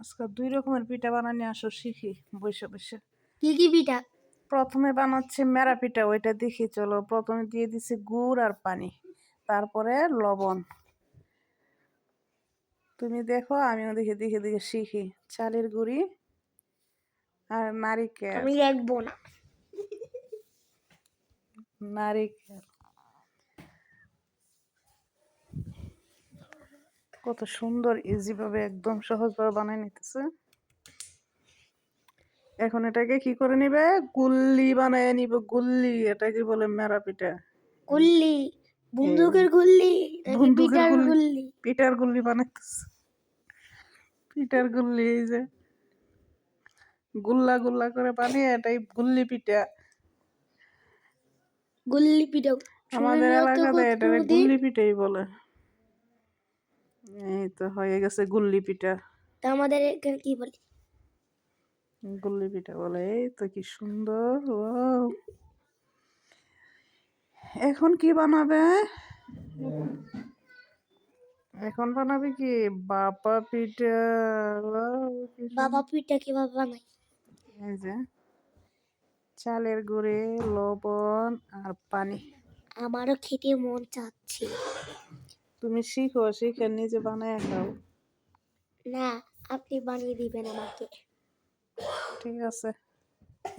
আজকে দুই রকমের পিঠা বানানি আসো শিখি বসে বসে। কি কি পিঠা? প্রথমে বানাচ্ছি মেরা পিঠা ওইটা দেখি চলো। প্রথমে দিয়ে দিছি গুড় আর পানি তারপরে লবণ। তুমি দেখো আমিও দেখে দেখে দেখে শিখি। চালের গুঁড়ি আর নারিকেল। আমি দেখব না। নারিকেল। কত সুন্দর ইজি ভাবে একদম সহজ ভাবে বানাই নিতেছে। এখন এটাকে কি করে নিবে? গুল্লি বানায় নিবে গুল্লি এটাকে বলে মেরা পিঠা। গুল্লি বন্দুকের গুল্লি পিঠার গুল্লি। পিঠার গুল্লি বানাইতেছে। পিঠার গুল্লি এই যে। গুল্লা গুল্লা করে বানিয়ে এটাই গুল্লি পিঠা। গুল্লি পিঠা আমাদের এলাকাতে এটা কোনোদিন। গুল্লি পিঠাই বলে। এই তো হয়ে গেছে গুল্লি পিঠা। তা আমাদের এখানে কি বলে? গুল্লি পিঠা বলে এই তো কি সুন্দর ওয়াও। এখন কি বানাবে? এখন বানাবে কি? বাপা পিঠা। বাবা পিঠা কীভাবে বানায়? এই যে চালের গুঁড়ে লবণ আর পানি। আমারও খেতে মন চাচ্ছে। তুমি শিখো শিখে নিজে বানায় খাও। না আপনি বানিয়ে দিবেন আমাকে। ঠিক আছে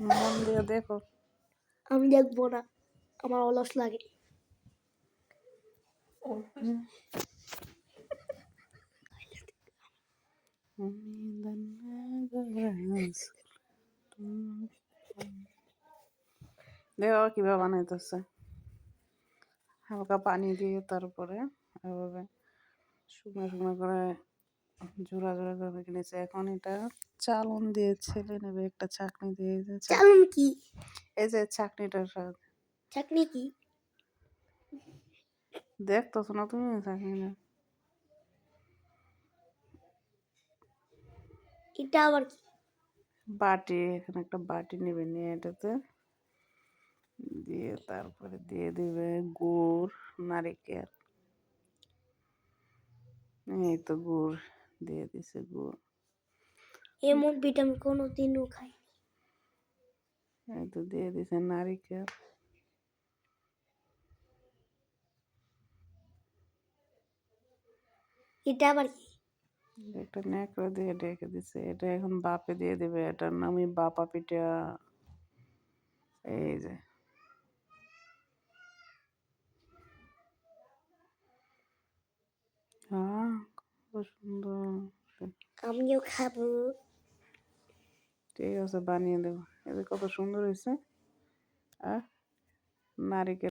মন দিয়ে দেখো। আমি দেখব না আমার অলস লাগে। দেখো কীভাবে বানাইতেছে। হালকা পানি দিয়ে তারপরে শুকনো শুকনো করে জোড়া জোড়া করে রেখে নিয়েছে এখন এটা চালন দিয়ে ছেলে নেবে একটা চাকনি দিয়ে। চালুন কি? এই যে চাকনিটার সাথে চাকনি কি? দেখতেছো না তুমি চাকনিটা? এটা আবার কি? বাটি এখানে একটা বাটি নেবে নিয়ে এটাতে। দিয়ে তারপরে দিয়ে দিবে গুড় নারিকেল। এই তো গুড় দিয়ে দিছে গুড় এমন পিঠা আমি কোনোদিনও খাই এই তো দিয়ে দিছে নারিকেল এটা আবার কি একটা ন্যাকড়া দিয়ে ডেকে দিছে এটা এখন বাপে দিয়ে দিবে এটার নামই বাপা পিঠা এই যে হ্যাঁ খুব সুন্দর আমিও খাব। ঠিক আছে বানিয়ে দেবো। এদের কত সুন্দর হয়েছে আর নারিকেল